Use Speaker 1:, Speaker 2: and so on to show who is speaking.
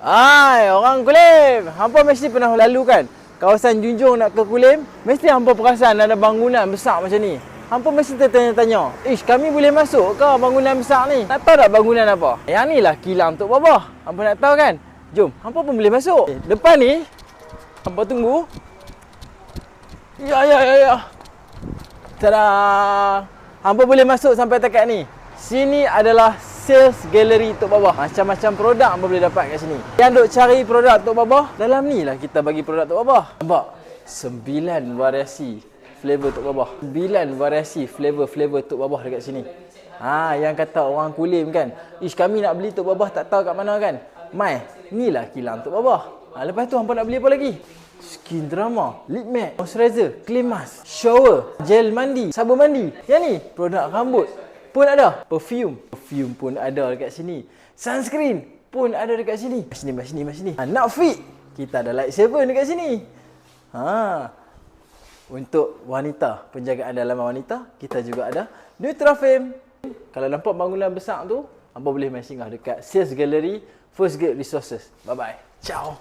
Speaker 1: Hai, orang Kulim. Hampa mesti pernah lalu kan? Kawasan Junjung nak ke Kulim, mesti hampa perasan ada bangunan besar macam ni. Hampa mesti tertanya-tanya, Ish, kami boleh masuk ke bangunan besar ni? Tak tahu tak bangunan apa? Yang ni lah kilang Tok Babah. Hampa nak tahu kan? Jom, hampa pun boleh masuk. Eh, depan ni, hampa tunggu. Ya, ya, ya, ya. Tada! Hampa boleh masuk sampai dekat ni. Sini adalah sales gallery Tok Babah. Macam-macam produk hampa boleh dapat kat sini. Yang duk cari produk Tok Babah, dalam ni lah kita bagi produk Tok Babah. Nampak? Sembilan variasi flavor Tok Babah. Sembilan variasi flavor-flavor Tok Babah dekat sini. Ha, yang kata orang kulim kan. Ish kami nak beli Tok Babah tak tahu kat mana kan. Mai, ni lah kilang Tok Babah. Ha, lepas tu hampa nak beli apa lagi? Skin drama, lip matte, moisturizer, clay mask, shower, gel mandi, sabun mandi. Yang ni, produk rambut pun ada. Perfume, perfume pun ada dekat sini. Sunscreen pun ada dekat sini. Mas sini, mas sini, mas sini. Ha, nak fit, kita ada light saver dekat sini. Ha. Untuk wanita, penjagaan dalaman wanita, kita juga ada Nutrafame. Kalau nampak bangunan besar tu, apa boleh main singgah dekat Sales Gallery First Gate Resources. Bye-bye. Ciao.